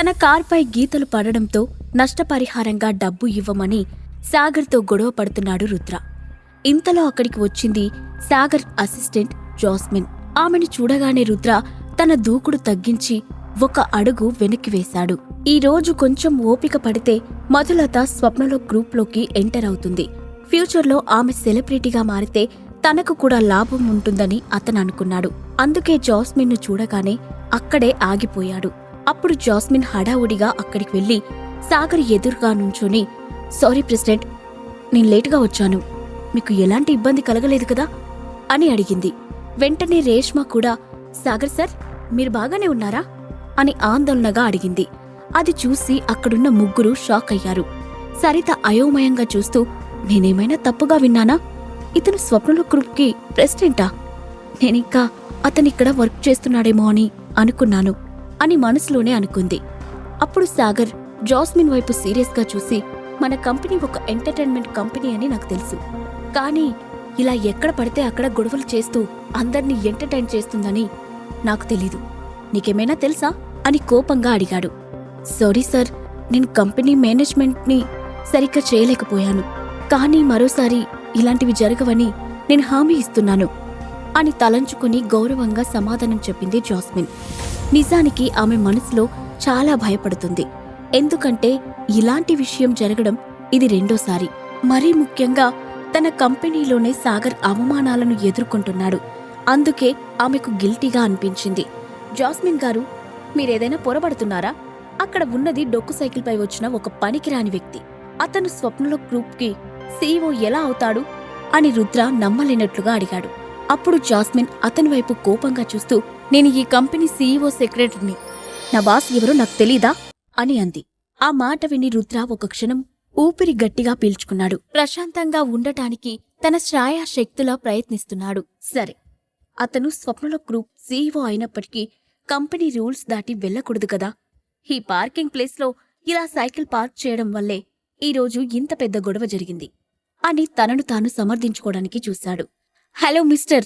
తన కార్పై గీతలు పడడంతో నష్టపరిహారంగా డబ్బు ఇవ్వమని సాగర్తో గొడవ పడుతున్నాడు రుద్ర. ఇంతలో అక్కడికి వచ్చింది సాగర్ అసిస్టెంట్ జాస్మిన్. ఆమెను చూడగానే రుద్ర తన దూకుడు తగ్గించి ఒక అడుగు వెనక్కి వేశాడు. ఈరోజు కొంచెం ఓపిక పడితే మధులత స్వప్నలో గ్రూప్లోకి ఎంటర్ అవుతుంది. ఫ్యూచర్లో ఆమె సెలబ్రిటీగా మారితే తనకు కూడా లాభం ఉంటుందని అతను అనుకున్నాడు. అందుకే జాస్మిన్ను చూడగానే అక్కడే ఆగిపోయాడు. అప్పుడు జాస్మిన్ హడావుడిగా అక్కడికి వెళ్ళి సాగర్ ఎదురుగా నుంచొని సారీ ప్రెసిడెంట్ నేను లేటుగా వచ్చాను. మీకు ఎలాంటి ఇబ్బంది కలగలేదు కదా? అని అడిగింది. వెంటనే రేష్మ కూడా సాగర్ సార్ మీరు బాగానే ఉన్నారా? అని ఆందోళనగా అడిగింది. అది చూసి అక్కడున్న ముగ్గురు షాక్ అయ్యారు. సరిత అయోమయంగా చూస్తూ నేనేమైనా తప్పుగా విన్నానా? ఇతను స్వప్నలో గ్రూప్కి ప్రెసిడెంటా? నేనింకా అతనిక్కడ వర్క్ చేస్తున్నాడేమో అని అనుకున్నాను. అని మనసులోనే అనుకుంది. అప్పుడు సాగర్ జాస్మిన్ వైపు సీరియస్గా చూసి మన కంపెనీ ఒక ఎంటర్టైన్మెంట్ కంపెనీ అని నాకు తెలుసు. కానీ ఇలా ఎక్కడ పడితే అక్కడ గొడవలు చేస్తూ అందర్నీ ఎంటర్టైన్ చేస్తుందని నాకు తెలీదు. నీకేమైనా తెలుసా? అని కోపంగా అడిగాడు. సారీ సార్ నేను కంపెనీ మేనేజ్మెంట్ని సరిగ్గా చేయలేకపోయాను. కానీ మరోసారి ఇలాంటివి జరగవని నేను హామీ ఇస్తున్నాను. అని తలంచుకుని గౌరవంగా సమాధానం చెప్పింది జాస్మిన్. నిజానికి ఆమె మనసులో చాలా భయపడుతుంది. ఎందుకంటే ఇలాంటి విషయం జరగడం ఇది రెండోసారి. మరీ ముఖ్యంగా తన కంపెనీలోనే సాగర్ అవమానాలను ఎదుర్కొంటున్నాడు. అందుకే ఆమెకు గిల్టీగా అనిపించింది. జాస్మిన్ గారు మీరేదైనా పొరబడుతున్నారా? అక్కడ ఉన్నది డొక్కు సైకిల్పై వచ్చిన ఒక పనికిరాని వ్యక్తి. అతను స్వప్నలో గ్రూప్కి సీఈఓ ఎలా అవుతాడు? అని రుద్ర నమ్మలేనట్లుగా అడిగాడు. అప్పుడు జాస్మిన్ అతని వైపు కోపంగా చూస్తూ నేను ఈ కంపెనీ సీఈఓ సెక్రటరీని. నా బాస్ ఎవరో నాకు తెలీదా? అని అంది. ఆ మాట విని రుద్ర ఒక క్షణం ఊపిరి గట్టిగా పీల్చుకున్నాడు. ప్రశాంతంగా ఉండటానికి తన శ్రాయాశక్తులా ప్రయత్నిస్తున్నాడు. సరే అతను స్వప్నల గ్రూప్ సీఈఓ అయినప్పటికీ కంపెనీ రూల్స్ దాటి వెళ్ళకూడదు కదా? ఈ పార్కింగ్ ప్లేస్లో ఇలా సైకిల్ పార్క్ చేయడం వల్లే ఈరోజు ఇంత పెద్ద గొడవ జరిగింది అని తనను తాను సమర్థించుకోవడానికి చూశాడు. Hello mister!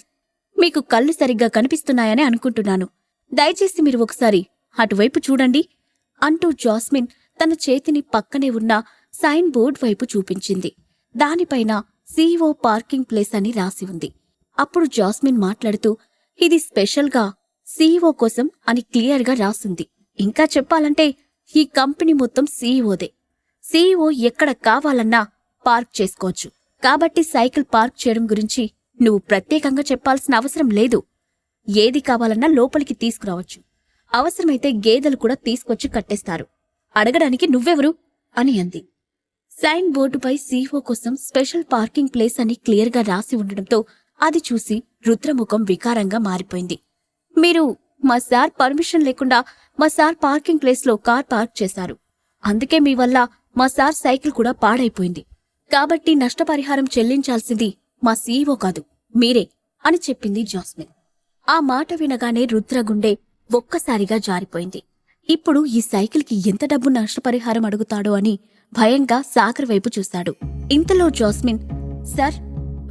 మీకు కళ్ళు సరిగ్గా కనిపిస్తున్నాయని అనుకుంటున్నాను. దయచేసి మీరు ఒకసారి అటువైపు చూడండి. అంటూ జాస్మిన్ తన చేతిని పక్కనే ఉన్న సైన్ బోర్డ్ వైపు చూపించింది. దానిపైన సీఈఓ పార్కింగ్ ప్లేస్ అని రాసి ఉంది. అప్పుడు జాస్మిన్ మాట్లాడుతూ ఇది స్పెషల్గా సీఈఓ కోసం అని క్లియర్గా రాసింది. ఇంకా చెప్పాలంటే ఈ కంపెనీ మొత్తం సీఈఓదే. సీఈఓ ఎక్కడ కావాలన్నా పార్క్ చేసుకోవచ్చు. కాబట్టి సైకిల్ పార్క్ చేయడం గురించి నువ్వు ప్రత్యేకంగా చెప్పాల్సిన అవసరం లేదు. ఏది కావాలన్నా లోపలికి తీసుకురావచ్చు. అవసరమైతే గేదెలు కూడా తీసుకొచ్చి కట్టేస్తారు. అడగడానికి నువ్వెవరు? అని అంది. సైన్ బోర్డుపై సీఈఓ కోసం స్పెషల్ పార్కింగ్ ప్లేస్ అని క్లియర్గా రాసి ఉండడంతో అది చూసి రుద్రముఖం వికారంగా మారిపోయింది. మీరు మా సార్ పర్మిషన్ లేకుండా మా సార్ పార్కింగ్ ప్లేస్లో కార్ పార్క్ చేశారు. అందుకే మీ వల్ల మా సార్ సైకిల్ కూడా పాడైపోయింది. కాబట్టి నష్టపరిహారం చెల్లించాల్సింది మా సీఈఓ కాదు. మీరే అని చెప్పింది జాస్మిన్. ఆ మాట వినగానే రుద్రగుండె ఒక్కసారిగా జారిపోయింది. ఇప్పుడు ఈ సైకిల్కి ఎంత డబ్బు నష్టపరిహారం అడుగుతాడో అని భయంగా సాగర్ వైపు చూశాడు. ఇంతలో జాస్మిన్ సార్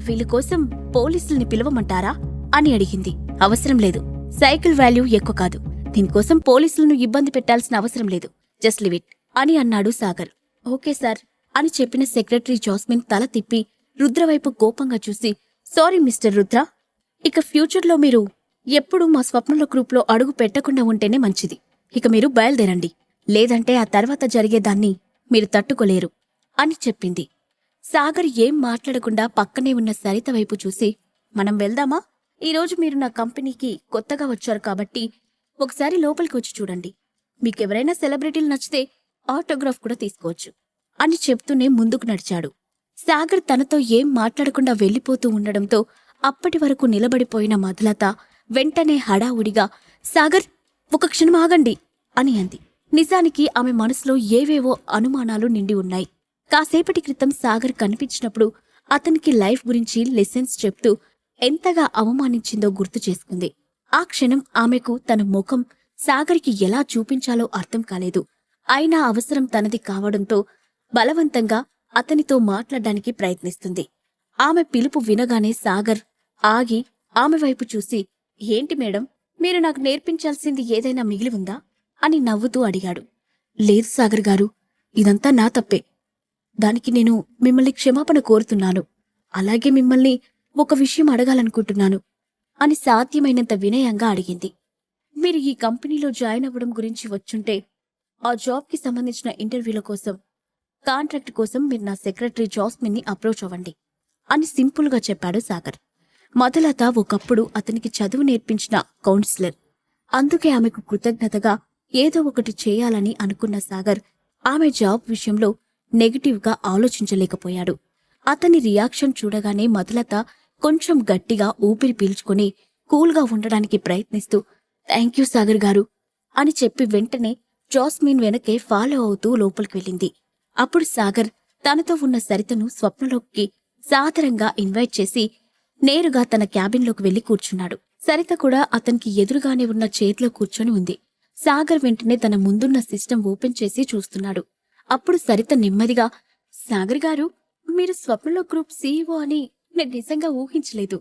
వీళ్ళ కోసం పోలీసుల్ని పిలవమంటారా? అని అడిగింది. అవసరం లేదు. సైకిల్ వాల్యూ ఎక్కువ కాదు. దీనికోసం పోలీసులను ఇబ్బంది పెట్టాల్సిన అవసరం లేదు. జస్ట్ లివ్ ఇట్ అని అన్నాడు సాగర్. ఓకే సార్ అని చెప్పిన సెక్రటరీ జాస్మిన్ తల తిప్పి రుద్రవైపు కోపంగా చూసి సారీ మిస్టర్ రుద్ర. ఇక ఫ్యూచర్లో మీరు ఎప్పుడూ మా స్వప్నల గ్రూప్లో అడుగు పెట్టకుండా ఉంటేనే మంచిది. ఇక మీరు బయలుదేరండి. లేదంటే ఆ తర్వాత జరిగేదాన్ని మీరు తట్టుకోలేరు అని చెప్పింది. సాగర్ ఏం మాట్లాడకుండా పక్కనే ఉన్న సరిత వైపు చూసి మనం వెళ్దామా? ఈరోజు మీరు నా కంపెనీకి కొత్తగా వచ్చారు కాబట్టి ఒకసారి లోపలికి వచ్చి చూడండి. మీకెవరైనా సెలబ్రిటీలు నచ్చితే ఆటోగ్రాఫ్ కూడా తీసుకోవచ్చు అని చెప్తూనే ముందుకు నడిచాడు. సాగర్ తనతో ఏం మాట్లాడకుండా వెళ్ళిపోతూ ఉండడంతో అప్పటి వరకు నిలబడిపోయిన మధులత వెంటనే హడావుడిగా సాగర్ ఒక క్షణం ఆగండి అని అంది. నిజానికి ఆమె మనసులో ఏవేవో అనుమానాలు నిండి ఉన్నాయి. కాసేపటి క్రితం సాగర్ కనిపించినప్పుడు అతనికి లైఫ్ గురించి లెసన్స్ చెప్తూ ఎంతగా అవమానించిందో గుర్తు చేసుకుంది. ఆ క్షణం ఆమెకు తన ముఖం సాగర్కి ఎలా చూపించాలో అర్థం కాలేదు. అయినా అవసరం తనది కావడంతో బలవంతంగా అతనితో మాట్లాడడానికి ప్రయత్నిస్తుంది. ఆమె పిలుపు వినగానే సాగర్ ఆగి ఆమె వైపు చూసి ఏంటి మేడం మీరు నాకు నేర్పించాల్సింది ఏదైనా మిగిలి ఉందా? అని నవ్వుతూ అడిగాడు. లేదు సాగర్ గారు ఇదంతా నా తప్పే. దానికి నేను మిమ్మల్ని క్షమాపణ కోరుతున్నాను. అలాగే మిమ్మల్ని ఒక విషయం అడగాలనుకుంటున్నాను అని సాధ్యమైనంత వినయంగా అడిగింది. మీరు ఈ కంపెనీలో జాయిన్ అవ్వడం గురించి వచ్చుంటే ఆ జాబ్కి సంబంధించిన ఇంటర్వ్యూల కోసం కాంట్రాక్ట్ కోసం మీరు నా సెక్రటరీ జాస్మిన్ని అప్రోచ్ అవ్వండి అని సింపుల్గా చెప్పాడు సాగర్. మధులత ఒకప్పుడు అతనికి చదువు నేర్పించిన కౌన్సిలర్. అందుకే ఆమెకు కృతజ్ఞతగా ఏదో ఒకటి చేయాలని అనుకున్న సాగర్ ఆమె జాబ్ విషయంలో నెగటివ్గా ఆలోచించలేకపోయాడు. అతని రియాక్షన్ చూడగానే మధులత కొంచెం గట్టిగా ఊపిరి పీల్చుకుని కూల్గా ఉండడానికి ప్రయత్నిస్తూ థ్యాంక్ యూ సాగర్ గారు అని చెప్పి వెంటనే జాస్మిన్ వెనకే ఫాలో అవుతూ లోపలికి వెళ్ళింది. అప్పుడు సాగర్ తనతో ఉన్న సరితను స్వప్నలోకి సాదరంగా ఇన్వైట్ చేసి నేరుగా తన క్యాబిన్లోకి వెళ్ళి కూర్చున్నాడు. సరిత కూడా అతనికి ఎదురుగానే ఉన్న చేతిలో కూర్చొని ఉంది. సాగర్ వెంటనే తన ముందున్న సిస్టమ్ ఓపెన్ చేసి చూస్తున్నాడు. అప్పుడు సరిత నెమ్మదిగా సాగర్ గారు మీరు స్వప్నలో గ్రూప్ సీఈఓ అని నేను నిజంగా ఊహించలేదు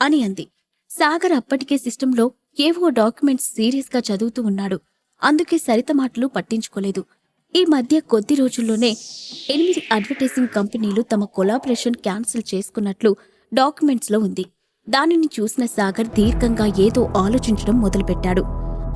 అని అంది. సాగర్ అప్పటికే సిస్టంలో ఏవో డాక్యుమెంట్స్ సీరియస్గా చదువుతూ ఉన్నాడు. అందుకే సరిత మాటలు పట్టించుకోలేదు. ఈ మధ్య కొద్ది రోజుల్లోనే ఎనిమిది అడ్వర్టైజింగ్ కంపెనీలు తమ కొలాబరేషన్ క్యాన్సిల్ చేసుకున్నట్లు డాక్యుమెంట్స్లో ఉంది. దానిని చూసిన సాగర్ దీర్ఘంగా ఏదో ఆలోచించడం మొదలుపెట్టాడు.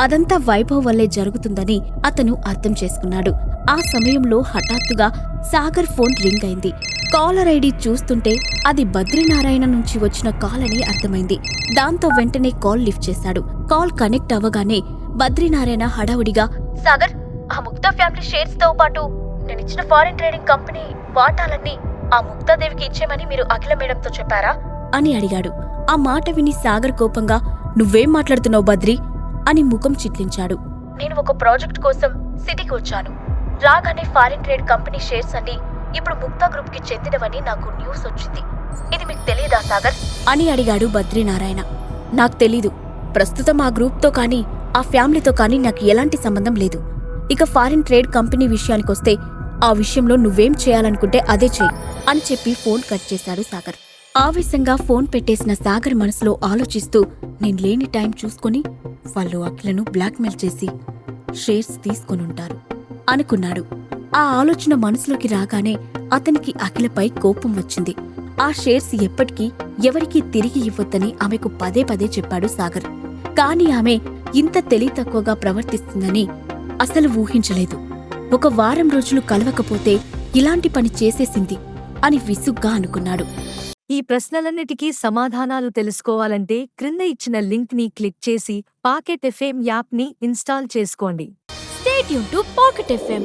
అదంతా వైభవ్ వల్లే జరుగుతుందని అతను అర్థం చేసుకున్నాడు. ఆ సమయంలో హఠాత్తుగా సాగర్ ఫోన్ రింగ్ అయింది. కాలర్ ఐడి చూస్తుంటే అది బద్రీనారాయణ నుంచి వచ్చిన కాల్ అని అర్థమైంది. దాంతో వెంటనే కాల్ లిఫ్ట్ చేశాడు. కాల్ కనెక్ట్ అవ్వగానే బద్రీనారాయణ హడావుడిగా సాగర్ ఆ ముక్తా ఫ్యామిలీ షేర్స్తో పాటు నేను ఇచ్చిన ఫారిన్ ట్రేడింగ్ కంపెనీ వాటాలన్నీ ఆ ముక్తాదేవికి ఇచ్చేమని మీరు అఖిల మేడంతో చెప్పారా? అని అడిగాడు. ఆ మాట విని సాగర్ కోపంగా నువ్వేం మాట్లాడుతున్నావు బద్రి? అని ముఖం చిట్లించాడు. నేను ఒక ప్రాజెక్ట్ కోసం సిటీకి వచ్చాను. రాగానే ఫారిన్ ట్రేడ్ కంపెనీ షేర్స్ అన్ని ఇప్పుడు ముక్తా గ్రూప్కి చెందినవని నాకు న్యూస్ వచ్చింది. ఇది మీకు తెలియదా సాగర్? అని అడిగాడు బద్రీనారాయణ నాకు తెలీదు. ప్రస్తుతం ఆ గ్రూప్తో కానీ ఆ ఫ్యామిలీతో కానీ నాకు ఎలాంటి సంబంధం లేదు. ఇక ఫారిన్ ట్రేడ్ కంపెనీ విషయానికొస్తే ఆ విషయంలో నువ్వేం చేయాలనుకుంటే అదే చేయి అని చెప్పి ఫోన్ కట్ చేశాడు సాగర్. ఆవేశంగా ఫోన్ పెట్టేసిన సాగర్ మనసులో ఆలోచిస్తూ నేను లేని టైం చూసుకుని వాళ్ళు అఖిలను బ్లాక్మెయిల్ చేసి షేర్స్ తీసుకొనుంటారు అనుకున్నాడు. ఆ ఆలోచన మనసులోకి రాగానే అతనికి అఖిలపై కోపం వచ్చింది. ఆ షేర్స్ ఎప్పటికీ ఎవరికీ తిరిగి ఇవ్వొద్దని ఆమెకు పదే పదే చెప్పాడు సాగర్. కాని ఆమె ఇంత తెలివి తక్కువగా ప్రవర్తిస్తుందని అసలు ఊహించలేదు. ఒక వారం రోజులు కలవకపోతే ఇలాంటి పని చేసేసింది అని విసుగ్గా అనుకున్నాడు. ఈ ప్రశ్నలన్నిటికీ సమాధానాలు తెలుసుకోవాలంటే క్రింద ఇచ్చిన లింక్ని క్లిక్ చేసి పాకెట్ ఎఫ్ఎం యాప్ని ఇన్స్టాల్ చేసుకోండి. స్టేట్ యూన్ టు పాకెట్ ఎఫ్ఎం